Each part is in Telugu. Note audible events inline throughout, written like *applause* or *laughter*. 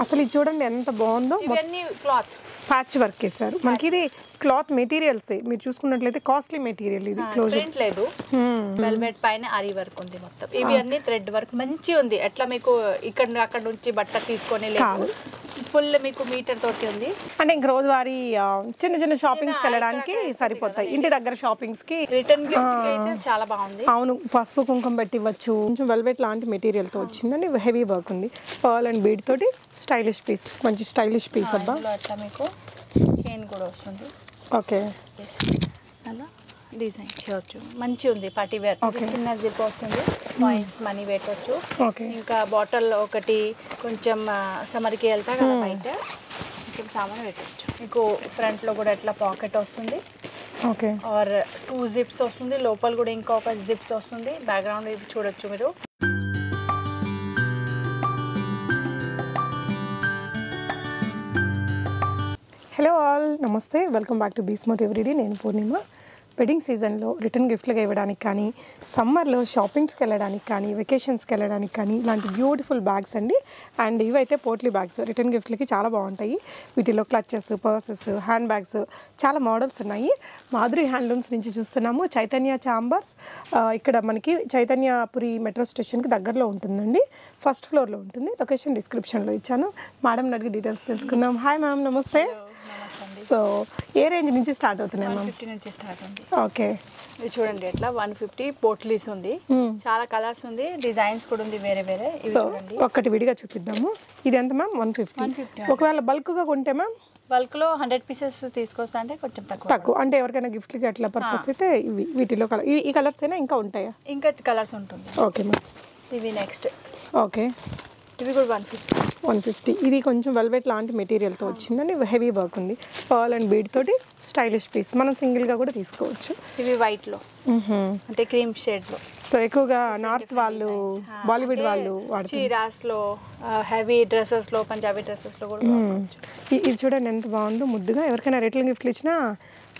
అసలు ఇది చూడండి ఎంత బాగుందో ఇవన్నీ క్లాత్. ప్యాచ్ వర్క్ వేశారు మనకి ఇది క్లాత్ మెటీరియల్స్. మీరు చూసుకున్నట్లయితే కాస్ట్లీ మెటీరియల్ ఇది క్లోజ్. ప్రింట్ లేదు. వెల్వెట్ పైన అరి వర్క్ ఉంది మొత్తం. ఇవి అన్ని థ్రెడ్ వర్క్. మంచి ఉంది. ఎట్లా మీకు ఇక్కడ అక్కడ నుంచి బట్ట తీసుకొని లేదు ఫుల్ మీకు మీటర్ తోటి ఉంది. అంటే ఇంక రోజువారీ చిన్న చిన్న షాపింగ్స్కి వెళ్ళడానికి సరిపోతాయి. ఇంటి దగ్గర షాపింగ్స్కి రిటర్న్ గిఫ్ట్ అయితే చాలా బాగుంది. అవును. పసుపు కుంకుమ పెట్టి ఇవ్వచ్చు. కొంచెం వెల్వెట్ లాంటి మెటీరియల్తో వచ్చిందండి. హెవీ వర్క్ ఉంది. పర్ల్ అండ్ బీడ్ తోటి స్టైలిష్ పీస్ మంచి స్టైలిష్ పీస్ అబ్బా. మీకు? చైన్ కూడా వస్తుంది. ఓకే. అలా డిజైన్ చేయవచ్చు మంచి ఉంది పార్టీ వేర్. చిన్న జిప్ వస్తుంది. కాయిన్స్ మనీ పెట్టవచ్చు ఇంకా బాటిల్ ఒకటి కొంచెం సమర్కి వెళ్తా కదా బయట. కొంచెం సామాన్ పెట్టవచ్చు మీకు ఫ్రంట్లో కూడా ఇట్లా పాకెట్ వస్తుంది. ఓకే. ఆర్ టూ జిప్స్ వస్తుంది. లోపల కూడా ఇంకొక జిప్స్ వస్తుంది. బ్యాక్గ్రౌండ్ ఇది చూడొచ్చు మీరు. Hello all namaste. Welcome back to బీస్మోట్ everyday. నేను పూర్ణిమ. వెడ్డింగ్ సీజన్లో రిటర్న్ గిఫ్ట్లుగా ఇవ్వడానికి కానీ సమ్మర్లో షాపింగ్స్కి వెళ్ళడానికి కానీ వెకేషన్స్కి వెళ్ళడానికి కానీ ఇలాంటి బ్యూటిఫుల్ బ్యాగ్స్ అండి. అండ్ ఇవైతే పోట్లీ బ్యాగ్స్ రిటర్న్ గిఫ్ట్లకి చాలా బాగుంటాయి. వీటిలో క్లచెస్ పర్సెస్ హ్యాండ్ బ్యాగ్స్ చాలా మోడల్స్ ఉన్నాయి. మాధురి హ్యాండ్లూమ్స్ నుంచి చూస్తున్నాము. చైతన్య చాంబర్స్ ఇక్కడ మనకి చైతన్యపురి మెట్రో స్టేషన్కి దగ్గరలో ఉంటుందండి. ఫస్ట్ ఫ్లోర్లో ఉంటుంది. లొకేషన్ డిస్క్రిప్షన్లో ఇచ్చాను. మేడం అడిగి డీటెయిల్స్ తెలుసుకుందాం. Hi ma'am namaste. సో ఏ రేంజ్ నుంచి స్టార్ట్ అవుతున్నాయి వన్ మ్యామ్ ఫిఫ్టీ నుంచి స్టార్ట్ ఉంది ఓకే. ఇది చూడండి ఎట్లా? వన్ ఫిఫ్టీ పోట్లీస్ ఉంది. చాలా కలర్స్ ఉంది డిజైన్స్ కూడా ఉంది వేరే వేరే. సో విడిగా చూపిద్దాము. ఇది ఎంత మ్యామ్ వన్ ఫిఫ్టీ. 150 ఒకవేళ బల్క్గా కొంటే మ్యామ్ బల్క్లో హండ్రెడ్ పీసెస్ తీసుకొస్తా అంటే కొంచెం తక్కువ. తక్కువ. అంటే ఎవరికైనా గిఫ్ట్కి అట్లా పర్పస్ అయితే ఇవి వీటిలో కలర్ ఈ కలర్స్ అయినా ఇంకా ఉంటాయా? ఇంకా కలర్స్ ఉంటుంది. ఓకే మ్యామ్ ఇవి నెక్స్ట్ ఓకే. ఇవి కూడా వన్ ఫిఫ్టీ. వన్ ఫిఫ్టీ ఇది కొంచెం వెల్వెట్ లాంటి మెటీరియల్తో వచ్చిందండి. హెవీ వర్క్ ఉంది. పర్ల్ అండ్ బీడ్ తోటి స్టైలిష్ పీస్ మనం సింగిల్గా కూడా తీసుకోవచ్చు. ఇవి వైట్లో. అంటే క్రీమ్ షేడ్లో. సో ఎక్కువగా నార్త్ వాళ్ళు బాలీవుడ్ వాళ్ళు వాడుతారు చీరాస్లో హెవీ డ్రెస్సెస్లో పంజాబీ డ్రెస్సెస్లో కూడా ఇది చూడండి ఎంత బాగుందో. ముద్దుగా ఎవరికైనా రిటర్న్ గిఫ్ట్లు ఇచ్చినా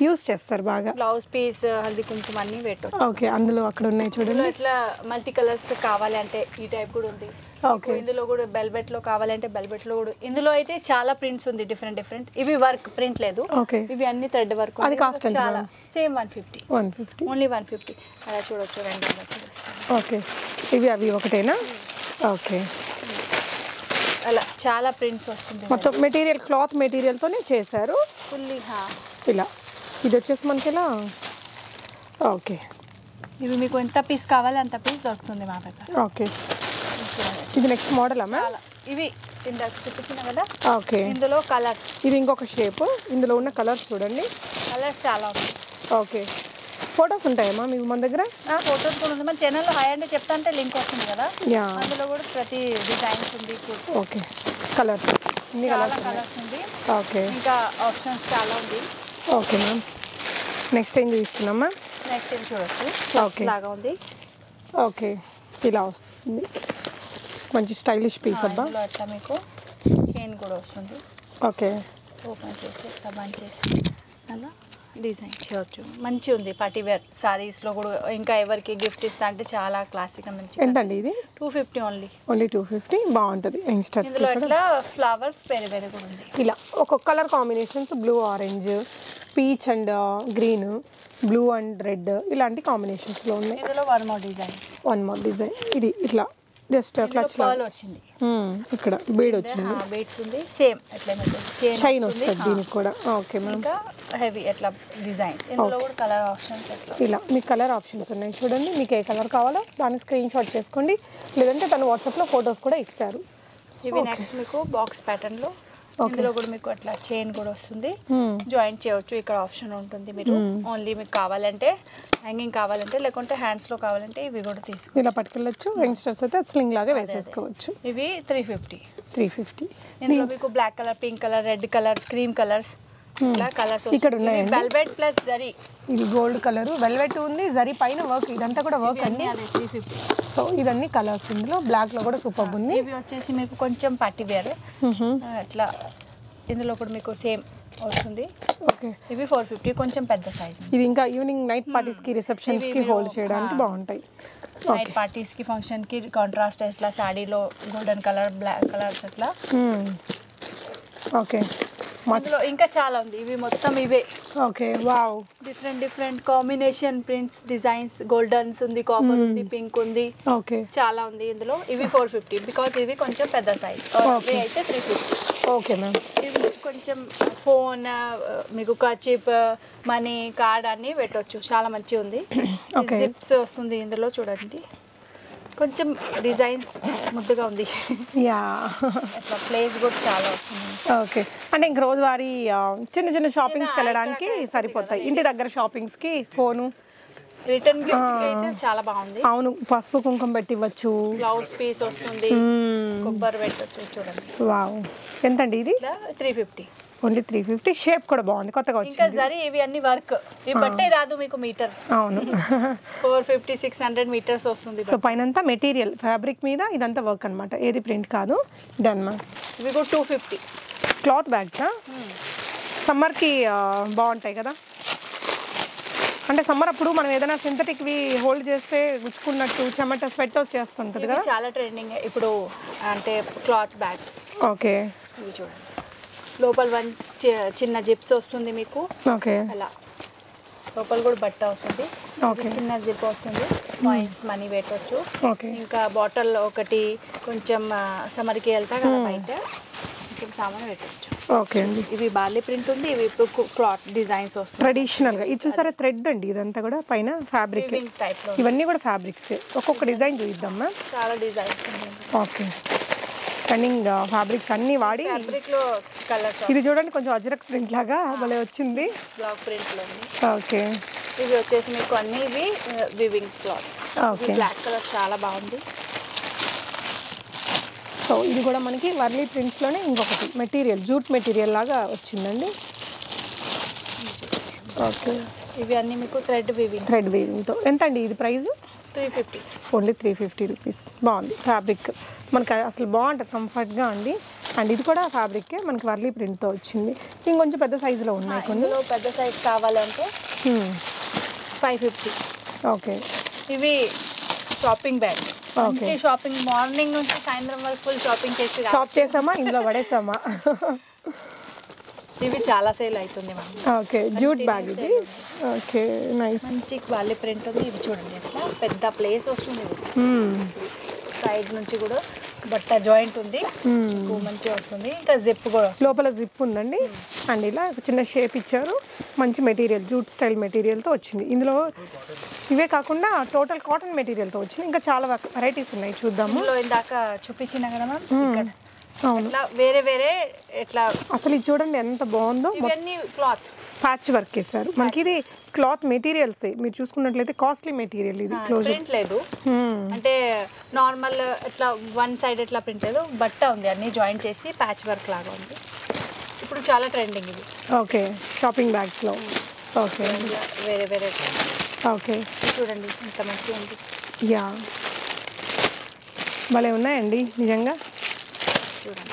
యూస్ చేస్తారు బాగా. బ్లౌజ్ పీస్ హల్దీ కుంకుమ అన్ని పెట్టవచ్చు ఓకే అందులో అక్కడ ఉన్నాయి చూడండి. ఇట్లా మల్టీ కలర్స్ కావాలి అంటే ఈ టైప్ కూడా ఉంది. ఓకే ఇందులో కూడా బెల్బెట్లో కావాలంటే బెల్బెట్లో కూడా. ఇందులో అయితే చాలా ప్రింట్స్ ఉంది డిఫరెంట్ డిఫరెంట్ ఇవి వర్క్ ప్రింట్ లేదు. ఓకే ఇవి అన్ని థ్రెడ్ వర్క్ అది ఎంత చాలా. Same one fifty one fifty only one fifty అలా చూడొచ్చు రెండు. ఓకే ఇవి అవి ఒకటేనా? ఓకే అలా చాలా ప్రింట్స్ వస్తుంది మొత్తం మెటీరియల్ క్లాత్ మెటీరియల్తోనే చేశారు. ఫుల్లీ ఇలా. ఇది వచ్చేసి మనకి ఇలా ఓకే. ఇవి మీకు ఎంత పీస్ కావాలి అంత పీస్ దొరుకుతుంది మా దగ్గర. ఓకే. ఇది నెక్స్ట్ మోడల్ అమ్మా ఇవి ఇందాక చూపించిన కదా? ఓకే. ఇందులో కలర్స్ ఇది ఇంకొక షేప్ ఇందులో ఉన్న కలర్స్ చూడండి. కలర్స్ చాలా ఉన్నాయి. ఓకే. ఫొటోస్ ఉంటాయమ్మా మీకు మన దగ్గర? ఫోటోస్ కూడా ఉంది మన ఛానల్లో హాయ్ అంటే చెప్తా అంటే లింక్ వస్తుంది కదా? అందులో కూడా ప్రతి డిజైన్స్ ఉంది ఓకే కలర్స్ ఇన్ని కలర్స్ కలర్స్ ఉంది. ఓకే ఇంకా ఆప్షన్స్ చాలా ఉంది. ఓకే మ్యామ్ నెక్స్ట్ ఏం చూపిస్తున్నామా నెక్స్ట్ ఇది చూడొచ్చు? Okay. లాగా ఉంది. ఓకే ఇలా వస్తుంది. మంచి స్టైలిష్ పీస్ అబ్బా. అట్లా మీకు చైన్ కూడా వస్తుంది. ఓకే ఓపెన్ చేసి ఇట్లా బంద్ చేసి. అలా. డిజైన్ చేయవచ్చు మంచి ఉంది పార్టీ వేర్ సారీస్లో కూడా ఇంకా ఎవరికి గిఫ్ట్ ఇస్తా అంటే చాలా క్లాసిక్ మంచి ఎంతండి ఇది? Two fifty only only two fifty బాగుంటుంది. కూడా ఇట్లా ఫ్లవర్స్ వేరే వేరే కూడా ఉంది ఇలా ఒక్కొక్క colour combinations blue orange peach and green blue and red ఇలాంటి కాంబినేషన్స్లో ఉన్నాయి. ఇందులో one more design one more design ఇది ఇట్లా జస్ట్ క్లచ్ పర్ల్ వచ్చింది. ఇక్కడ బీడ్ వచ్చింది. బీట్స్ ఉంది. సేమ్ ఎట్లా చైన్ వస్తుంది. దీనికి కూడా. ఓకే మ్యామ్ ఇంకా హెవీ ఎట్లా డిజైన్ ఇందులో కూడా కలర్ ఆప్షన్స్ ఇలా మీకు కలర్ ఆప్షన్స్ ఉన్నాయి చూడండి మీకు ఏ కలర్ కావాలో దాన్ని స్క్రీన్ షాట్ చేసుకోండి. లేదంటే తను వాట్సాప్లో ఫొటోస్ కూడా ఇస్తారు. ఇవి నెక్స్ట్ మీకు బాక్స్ ప్యాటర్న్లో ఇందులో కూడా మీకు అట్లా చైన్ కూడా వస్తుంది. జాయింట్ చేయవచ్చు ఇక్కడ ఆప్షన్ ఉంటుంది మీరు. ఓన్లీ మీకు కావాలంటే హ్యాంగింగ్ కావాలంటే లేకుంటే హ్యాండ్స్లో కావాలంటే ఇవి కూడా తీసుకో ఇలా పట్టుకెళ్ళొచ్చు. యంగ్స్టర్స్ అయితే స్లింగ్ లాగా వేసేసుకోవచ్చు. ఇవి త్రీ ఫిఫ్టీ త్రీ ఫిఫ్టీ ఇందులో మీకు black colour pink colour red colour cream colours ఇలా కలర్స్ ఇక్కడ ఉన్నాయండి. వెల్వెట్ ప్లస్ జరీ ఇది గోల్డ్ కలర్ వెల్వెట్ ఉంది జరీ పైన వర్క్ ఇదంతా కూడా వర్క్ అండి. సో ఇదన్నీ కలర్స్ ఇందులో. బ్లాక్లో కూడా సూపర్ ఉంది. ఇవి వచ్చేసి మీకు కొంచెం పట్టి వేర్. అట్లా ఇందులో కూడా మీకు సేమ్ వస్తుంది. ఓకే ఇవి ఫోర్ ఫిఫ్టీ కొంచెం పెద్ద సైజ్ ఇది ఇంకా ఈవినింగ్ నైట్ పార్టీస్కి రిసెప్షన్స్కి హోల్డ్ చేయడానికి బాగుంటాయి. నైట్ పార్టీస్కి ఫంక్షన్కి కాంట్రాస్ట్ ఇట్లా శాడీలో గోల్డెన్ కలర్ బ్లాక్ కలర్స్ అట్లా ఓకే అందులో ఇంకా చాలా ఉంది. ఇవి మొత్తం ఇవే. Okay wow. Different different combination prints designs goldens ఉంది కాపర్ ఉంది పింక్ ఉంది. ఓకే. చాలా ఉంది ఇందులో. ఇవి ఫోర్ ఫిఫ్టీ బికాజ్ ఇవి కొంచెం పెద్ద సైజ్. ఇవి అయితే త్రీ ఫిఫ్టీ ఓకే మ్యామ్. ఇది కొంచెం ఫోన్ మీకు చిప్ మనీ కార్డ్ అన్ని పెట్టొచ్చు. చాలా మంచిగా ఉంది. *coughs* జిప్స్ వస్తుంది ఇందులో చూడండి. కొంచెం డిజైన్స్ ముద్దుగా ఉంది. యా *laughs* అట్లా ప్లేస్ కూడా చాలా వస్తుంది. ఓకే. అంటే ఇంక రోజువారీ చిన్న చిన్న షాపింగ్స్కి వెళ్ళడానికి సరిపోతాయి. ఇంటి దగ్గర షాపింగ్స్కి ఫోను. రిటర్న్ గిఫ్ట్ చాలా బాగుంది. అవును పసుపు కుంకుమ పెట్టి ఇవ్వచ్చు బ్లౌజ్ పీస్ వస్తుంది కొబ్బరి పెట్టొచ్చు చూడండి. వావ్. ఎంతండి ఇది? ఇట్లా three fifty only three fifty shape కూడా బాగుంది కొత్తగా ఇంకా వచ్చింది. జరి ఇవి అన్ని వర్క్ ఇవి బట్టే రాదు మీకు మీటర్ అవును. Four fifty six hundred metres వస్తుంది సో పైనంతా మెటీరియల్ ఫ్యాబ్రిక్ మీద ఇదంతా వర్క్ అనమాట ఏది ప్రింట్ కాదు డన్ మా ఇవి కూడా టూ ఫిఫ్టీ క్లాత్ బ్యాగ్సా? సమ్మర్కి బాగుంటాయి కదా. అంటే సమ్మర్ అప్పుడు మనం ఏదైనా సింథటిక్వి హోల్డ్ చేస్తే గుచ్చుకున్నట్టు చెమట స్వెట్ వచ్చేస్తుంటుంది కదా? చాలా ట్రెండింగ్. ఇప్పుడు అంటే క్లాత్ బ్యాగ్స్. ఓకే. ఇవి చూడండి. లోపల వన్ చిన్న జిప్స్ వస్తుంది మీకు. ఓకే. అలా. లోపల కూడా బట్ట వస్తుంది. చిన్న జిప్ వస్తుంది. కాయిన్స్ మనీ పెట్టవచ్చు ఓకే. ఇంకా బాటిల్ ఒకటి కొంచెం సమ్మర్కి వెళ్తా కదా బయట. కొంచెం సామాన్ పెట్టవచ్చు ఓకే అండి. ఇవి బార్లీ ప్రింట్ ఉంది ఇవి క్లాత్ డిజైన్స్ వస్తుంది ట్రెడిషనల్గా ఇది చూసారా థ్రెడ్ అండి ఇదంతా కూడా పైన ఫ్యాబ్రిక్ టైప్ ఇవన్నీ కూడా ఫ్యాబ్రిక్స్ ఒక్కొక్క డిజైన్ చూద్దామా చాలా డిజైన్స్ ఓకే. రన్నింగ్ ఫ్యాబ్రిక్స్ అన్నీ వాడి ఇది చూడండి కొంచెం అజరక్ ప్రింట్ లాగా భలే వచ్చింది. Black print okay. ఇవి వచ్చేసి మీకు అన్ని ఇవి weaving cloth okay. Black colour చాలా బాగుంది. సో ఇది కూడా మనకి వర్లీ ప్రింట్స్లోనే ఇంకొకటి మెటీరియల్ జూట్ మెటీరియల్ లాగా వచ్చిందండి. ఓకే. ఇవి అన్ని మీకు థ్రెడ్ వివింగ్ థ్రెడ్ వీవింగ్తో ఎంత అండి ఇది price? Three fifty only three fifty rupees. బాగుంది. ఫ్యాబ్రిక్ మనకి అసలు బాగుంటుంది కంఫర్ట్గా అండి. అండ్ ఇది కూడా ఫ్యాబ్రిక్కే మనకి వర్లీ ప్రింట్తో వచ్చింది. ఇంకొంచెం పెద్ద సైజులో ఉన్నాయి కొన్ని. పెద్ద సైజ్ కావాలంటే ఫైవ్ ఫిఫ్టీ ఓకే. ఇవి షాపింగ్ బ్యాగ్ షాపింగ్ మార్నింగ్ నుంచి సాయంత్రం వరకు ఫుల్ షాపింగ్ చేసి షాప్ చేసామా? ఇందులో పడేసామా? ఇవి చాలా సేల్ అవుతుంది ఓకే. జూట్ బ్యాగ్ ఇది? ఓకే. నైస్. మంచి వాళ్ళే ప్రింట్ ఉంది. ఇవి చూడండి పెద్ద ప్లేస్ వస్తుంది. సైడ్ నుంచి కూడా బట్ట జాయింట్ ఉంది. మంచిగా వస్తుంది. ఇంకా జిప్ కూడా. లోపల జిప్ ఉందండి. అండ్ ఇలా చిన్న షేప్ ఇచ్చారు. మంచి మెటీరియల్ జూట్ స్టైల్ మెటీరియల్తో వచ్చింది. ఇందులో ఇవే కాకుండా టోటల్ కాటన్ మెటీరియల్తో వచ్చింది. ఇంకా చాలా వెరైటీస్ ఉన్నాయి. చూద్దాము. ఇందాక చూపించిన కదా మ్యామ్ అవును. వేరే వేరే ఇట్లా అసలు ఇది చూడండి ఎంత బాగుందో. ఇవన్నీ క్లాత్ ప్యాచ్ వర్క్ వేశారు మనకి ఇది క్లాత్ మెటీరియల్స్ మీరు చూసుకున్నట్లయితే కాస్ట్లీ మెటీరియల్ ఇది క్లోజ్ ప్రింట్ లేదు. అంటే నార్మల్ ఇట్లా వన్ సైడ్ ఇట్లా ప్రింట్ లేదు. బట్ట ఉంది. అన్ని జాయిన్ చేసి ప్యాచ్ వర్క్ లాగా ఉంది. ఇప్పుడు చాలా ట్రెండింగ్ ఇది. ఓకే షాపింగ్ బ్యాగ్స్లో ఓకే వేరే వేరే ఓకే చూడండి. ఇంత మంచిగా ఉంది. యా భలే ఉన్నాయండి. నిజంగా. చూడండి.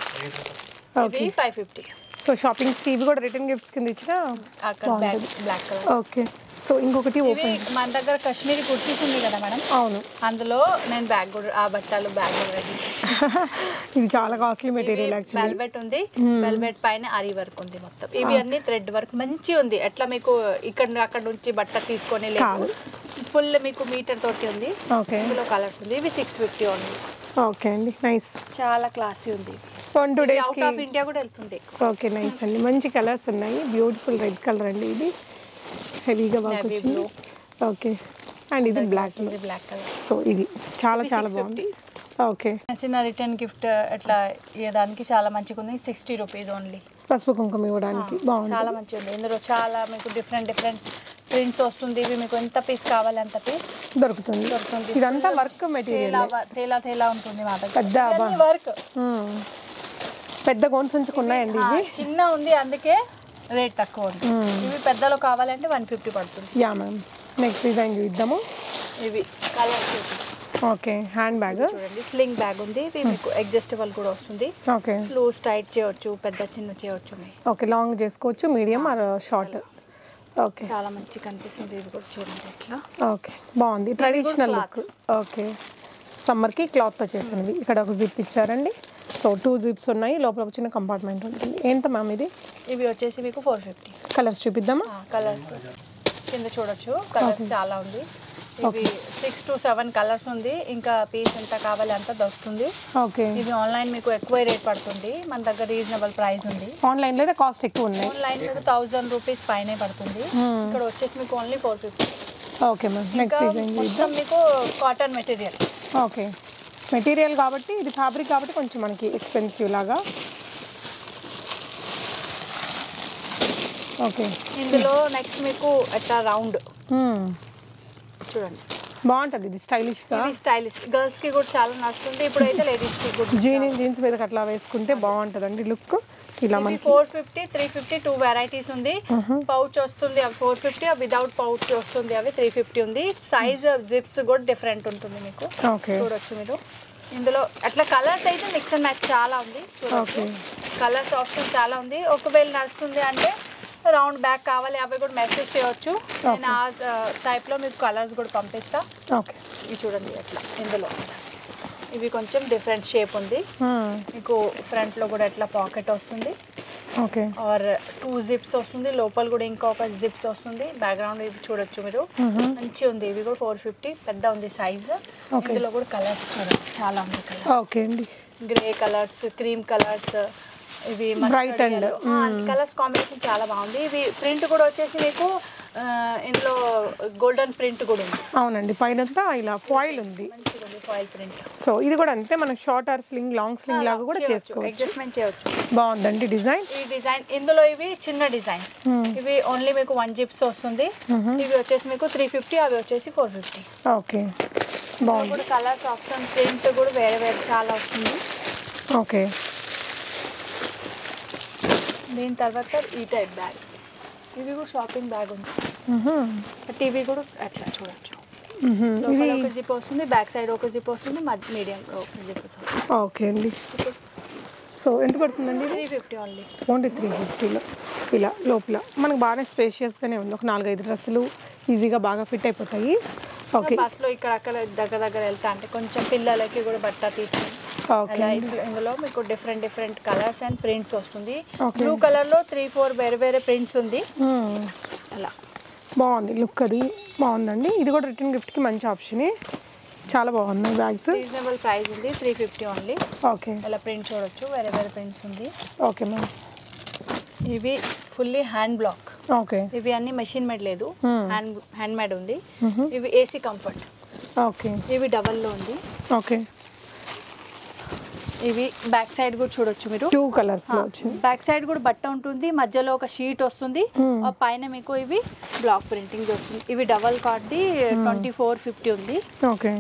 ఓకే ఫైవ్ ఫిఫ్టీ సో షాపింగ్స్కి ఇవి కూడా రిటర్న్ గిఫ్ట్స్ కింద ఇచ్చిన? Black colour. ఓకే. సో ఇంకొకటి ఓపెన్. మన దగ్గర కాశ్మీరీ కుర్తీస్ ఉంది కదా మేడం? అవును. అందులో నేను బ్యాగ్ కూడా ఆ బట్టలు బ్యాగ్ కూడా *laughs* ఇది చాలా కాస్ట్లీ మెటీరియల్ యాక్చువల్లీ. వెల్వెట్ ఉంది. వెల్వెట్ పైన అరీ వర్క్ ఉంది మొత్తం. ఇవి అన్ని థ్రెడ్ వర్క్ మంచి ఉంది. ఎట్లా మీకు ఇక్కడ అక్కడ నుంచి బట్ట తీసుకొని లేదు. ఫుల్ మీకు మీటర్ తోటి ఉంది. ఓకే ఇందులో కలర్స్ ఉంది. ఇవి సిక్స్ ఫిఫ్టీ ఉంది ఓకే అండి. నైస్ చాలా క్లాసీ ఉంది. వన్ టూ ఆఫ్ డేస్కి ఇండియా కూడా వెళ్తుంది. ఓకే నైస్ అండి. మంచి కలర్స్ ఉన్నాయి. బ్యూటిఫుల్ రెడ్ కలర్ అండి ఇది. హెవీగా వచ్చింది blue. ఓకే అండ్ ఇది బ్లాక్ బ్లాక్ కలర్ సో ఇది చాలా చాలా బాగుంది. ఓకే చిన్న రిటర్న్ గిఫ్ట్ ఎట్లా ఇవ్వడానికి చాలా మంచిగా ఉంది. సిక్స్టీ రూపీస్ ఓన్లీ పసుపు కుంకుమ ఇవ్వడానికి బాగుంది. చాలా మంచిగా ఉంది. ఇందులో చాలా మీకు డిఫరెంట్ డిఫరెంట్ ప్రింట్స్ వస్తుంది. ఇవి మీకు ఎంత పీస్ కావాలి అంత పీస్ దొరుకుతుంది. దొరుకుతుంది. ఇదంతా వర్క్ మెటీరియల్ తేలా తేలా ఉంటుంది మా దగ్గర. పెద్ద వర్క్ పెద్ద గోన్స్ ఉంచుకున్నాయండి ఇవి. చిన్న ఉంది అందుకే రేట్ తక్కువ ఉంది. ఇవి పెద్దలో కావాలంటే వన్ ఫిఫ్టీ పడుతుంది. Yeah ma'am. నెక్స్ట్ డిజైన్ చూద్దాము. ఇవి కలర్స్ ఓకే హ్యాండ్ బ్యాగ్. చూడండి స్లింగ్ బ్యాగ్ ఉంది. ఇది మీకు అడ్జస్టబుల్ కూడా వస్తుంది. ఓకే. లూజ్ టైట్ చేయవచ్చు పెద్ద చిన్న చేయవచ్చు ఉన్నాయి. ఓకే లాంగ్ చేసుకోవచ్చు మీడియం ఆర్ షార్ట్ ఓకే. చాలా మంచి కనిపిస్తుంది. ఇది కూడా చూడండి ఇట్లా ఓకే బాగుంది. Traditional look okay. సమ్మర్కి క్లాత్తో చేసినవి. ఇక్కడ ఒక జిప్ ఇచ్చారండి. సో టూ జిప్స్ ఉన్నాయి. లోపల చిన్న కంపార్ట్మెంట్ ఉంటుంది. ఎంత మ్యామ్ ఇది? ఇవి వచ్చేసి మీకు ఫోర్ ఫిఫ్టీ కలర్స్ చూపిద్దామా? కలర్స్ కింద చూడొచ్చు. కలర్స్ చాలా ఉంది. ఇవి సిక్స్ టు సెవెన్ కలర్స్ ఉంది. ఇంకా పీస్ ఎంత కావాలి అంత దొరుకుతుంది. ఓకే ఇది ఆన్లైన్ మీకు ఎక్కువ రేట్ పడుతుంది. మన దగ్గర రీజనబుల్ ప్రైస్ ఉంది. ఆన్లైన్లో అయితే కాస్ట్ ఎక్కువ ఉన్నాయి. ఆన్లైన్ మీకు థౌజండ్ రూపీస్ పైనే పడుతుంది. ఇక్కడ వచ్చేసి మీకు only four fifty okay ma'am next మీకు కాటన్ మెటీరియల్ ఓకే మెటీరియల్ కాబట్టి ఇది ఫ్యాబ్రిక్ కాబట్టి కొంచెం మనకి ఎక్స్పెన్సివ్ లాగా. ఓకే ఇందులో నెక్స్ట్ మీకు అట్లా రౌండ్ చూడండి. బాగుంటుంది ఇది స్టైలిష్గా ఇది స్టైలిష్ గర్ల్స్కి కూడా చాలా నచ్చుతుంది. ఇప్పుడు అయితే లేడీస్కి కూడా జీన్ జీన్స్ మీద అట్లా వేసుకుంటే బాగుంటుందండి లుక్. ఇలా ఇది మనకి four fifty three fifty two varieties ఉంది. పౌచ్ వస్తుంది అవి ఫోర్ ఫిఫ్టీ వితౌట్ పౌచ్ వస్తుంది అవి త్రీ ఫిఫ్టీ ఉంది. సైజ్ జిప్స్ కూడా డిఫరెంట్ ఉంటుంది మీకు. చూడొచ్చు మీరు. ఇందులో అట్లా కలర్స్ అయితే మిక్స్ అండ్ మ్యాచ్ చాలా ఉంది. కలర్స్ ఆప్షన్ చాలా ఉంది. ఒకవేళ నడుస్తుంది అంటే రౌండ్ బ్యాక్ కావాలి అవి కూడా మెసేజ్ చేయొచ్చు. నేను ఆ టైప్లో మీకు కలర్స్ కూడా పంపిస్తా. ఓకే చూడండి అట్లా ఇందులో. ఇవి కొంచెం డిఫరెంట్ షేప్ ఉంది. మీకు ఫ్రంట్లో కూడా ఎట్లా పాకెట్ వస్తుంది. ఓకే. ఆర్ టూ జిప్స్ వస్తుంది లోపల కూడా ఇంకొక జిప్స్ వస్తుంది. బ్యాక్గ్రౌండ్ ఇవి చూడొచ్చు మీరు. మంచి ఉంది. ఇవి కూడా ఫోర్ ఫిఫ్టీ పెద్ద ఉంది సైజ్. ఇందులో కూడా కలర్స్ చూడండి. చాలా ఉంది కలర్ ఓకే అండి. గ్రే కలర్స్ క్రీమ్ కలర్స్ ఇవి and, కలర్స్ కాంబినేషన్ చాలా బాగుంది. ఇవి ప్రింట్ కూడా వచ్చేసి మీకు ఇందులో గోల్డెన్ ప్రింట్ కూడా ఉంది. అవునండి పైనంతా ఇలా ఫాయిల్ ఉంది. ఫాయిల్ ప్రింట్ సో ఇది కూడా అంతే మనకి short or sling long sling లాగా కూడా చేసుకోవచ్చు. అడ్జస్ట్మెంట్ చేయొచ్చు బాగుందండి డిజైన్. ఈ డిజైన్ ఇందులో ఇవి చిన్న డిజైన్ ఇవి ఓన్లీ మీకు వన్ జిప్స్ వస్తుంది. ఇవి వచ్చేసి మీకు త్రీ ఫిఫ్టీ అవి వచ్చేసి ఫోర్ ఫిఫ్టీ ఓకే బాగుంది. కలర్స్ ఆప్షన్ ప్రింట్ కూడా వేరే వేరే చాలా వస్తుంది. ఓకే దీని తర్వాత ఈ టైప్ బ్యాగ్ ఇది కూడా షాపింగ్ బ్యాగ్ ఉంది. టీవీ కూడా అట్లా చూడొచ్చు. ఒక జిప్ వస్తుంది బ్యాక్ సైడ్ ఒక జిప్ వస్తుంది మీడియం ఒక జిప్ వస్తుంది. ఓకే అండి. సో ఎంత పడుతుందండి three fifty only. Only three ఫిఫ్టీలో. ఇలా లోపల. మనకు బాగానే స్పేషియస్గానే ఉంది. ఒక నాలుగైదు డ్రెస్సులు ఈజీగా బాగా ఫిట్ అయిపోతాయి. ఓకే. బస్లో ఇక్కడ అక్కడ దగ్గర దగ్గర వెళ్తా అంటే కొంచెం పిల్లలకి కూడా బట్ట తీసుకుని అలా ఇందులో మీకు different different colours and prints వస్తుంది. బ్లూ కలర్లో త్రీ ఫోర్ వేరే వేరే ప్రింట్స్ ఉంది. మ్మ్. అలా. బాగుంది. లుక్ అది బాగుందండి. ఇది కూడా రిటర్న్ గిఫ్ట్కి మంచి ఆప్షనే చాలా బాగున్నాయి బ్యాగ్స్ రీజనబుల్ ప్రైస్ ఉంది. త్రీ ఫిఫ్టీ ఓన్లీ ఓకే అలా ప్రింట్ చూడొచ్చు. వేరే వేరే ప్రింట్స్ ఉంది. ఓకే మ్యామ్ ఇవి ఫుల్లీ హ్యాండ్ బ్లాక్ ఓకే ఇవి అన్ని మెషిన్ మేడ్ లేదు. Hmm. హ్యాండ్ హ్యాండ్ మేడ్ ఉంది ఇవి ఏసీ కంఫర్ట్ ఓకే ఇవి డబల్లో ఉంది. ఓకే ఇవి బ్యాక్ సైడ్ కూడా చూడొచ్చు మీరు. టూ వచ్చింది బ్యాక్ సైడ్ కూడా బట్ట ఉంటుంది మధ్యలో ఒక షీట్ వస్తుంది ఆ పైన మీకు ఇవి బ్లాక్ ప్రింటింగ్ వస్తుంది. ఇవి డబల్ కార్డ్ది ట్వంటీ ఫోర్ ఫిఫ్టీ ఉంది. ఓకే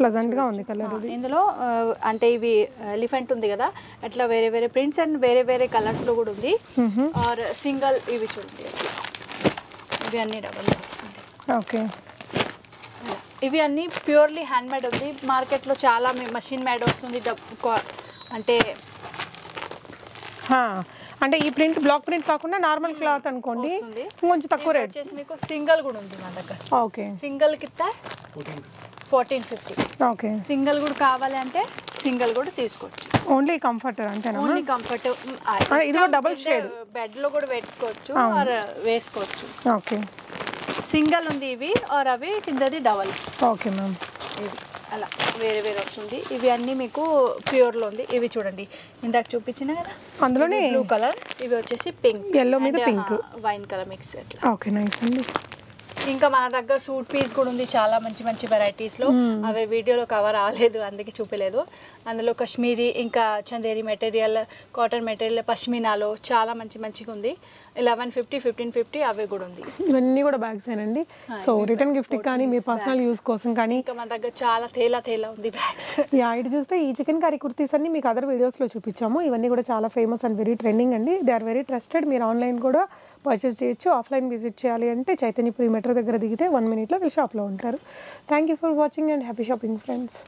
ప్లజెంట్గా ఉంది కలర్ ఇది. ఇందులో అంటే ఇవి ఎలిఫెంట్ ఉంది కదా అట్లా వేరే వేరే ప్రింట్స్ అండ్ వేరే వేరే కలర్స్లో కూడా ఉంది. ఆర్ సింగల్ ఇవి చూడండి. ఇవి అన్ని డబల్ ఓకే. ఇవి అన్ని ప్యూర్లీ హ్యాండ్ మేడ్ ఉంది మార్కెట్లో చాలా మషిన్ మేడ్ వస్తుంది అంటే అంటే ఈ ప్రింట్ బ్లాక్ ప్రింట్ కాకుండా నార్మల్ క్లాత్ అనుకోండి. కొంచెం తక్కువ రేట్. వచ్చేసి మీకు సింగల్ కూడా ఉంది నా దగ్గర. ఓకే. సింగల్ కింద ఫోర్టీన్ ఫిఫ్టీ. ఓకే. సింగిల్ కూడా కావాలి అంటే సింగిల్ కూడా తీసుకోవచ్చు. ఓన్లీ కంఫర్ట్ అంతేనా ఓన్లీ కంఫర్ట్ ఇది double shade. బెడ్లో కూడా పెట్టుకోవచ్చు ఆర్ వేసుకోవచ్చు. ఓకే. సింగిల్ ఉంది ఇవి ఆర్ అవి కిందది డబల్ ఓకే మ్యామ్ ఇవి అలా వేరే వేరే వస్తుంది. ఇవి అన్ని మీకు ప్యూర్లో ఉంది. ఇవి చూడండి. ఇందాక చూపించిన కదా? అందులోనే బ్లూ కలర్ ఇవి వచ్చేసి పింక్ Yellow మీద pink. వైన్ కలర్ మిక్స్ అట్లా. ఓకే నైస్ అండి. ఇంకా మన దగ్గర సూట్ పీస్ కూడా ఉంది చాలా మంచి మంచి varieties లో. అవి వీడియోలో కవర్ అవ్వలేదు అందుకే చూపలేదు. అందులో కాశ్మీరీ ఇంకా చందేరి మెటీరియల్ కాటన్ మెటీరియల్ పష్మినాలో చాలా మంచి మంచిగా ఉంది. లెవెన్ ఫిఫ్టీ ఫిఫ్టీన్ ఫిఫ్టీ అవి కూడా ఉంది. ఇవన్నీ కూడా బ్యాగ్స్ ఏనండి? సో రిటర్న్ గిఫ్ట్ కానీ మీ పర్సనల్ యూస్ కోసం కానీ ఇంకా మన దగ్గర చాలా తేలా తేలా ఉంది బ్యాగ్స్ యా ఇటు చూస్తే ఈ చికెన్ కర్రీ కుర్తీస్ అన్ని మీకు అదర్ వీడియోస్లో చూపించాము. ఇవన్నీ కూడా చాలా ఫేమస్ అండ్ వెరీ ట్రెండింగ్ అండి. దే ఆర్ వెరీ ట్రస్టెడ్ మీరు ఆన్లైన్ కూడా పర్చేస్ చేయొచ్చు ఆఫ్లైన్ విజిట్ చేయాలి అంటే చైతన్యపురి మెట్రో దగ్గర దిగితే వన్ మినిట్లో వీళ్ళు షాప్లో ఉంటారు. Thank you for watching and happy shopping friends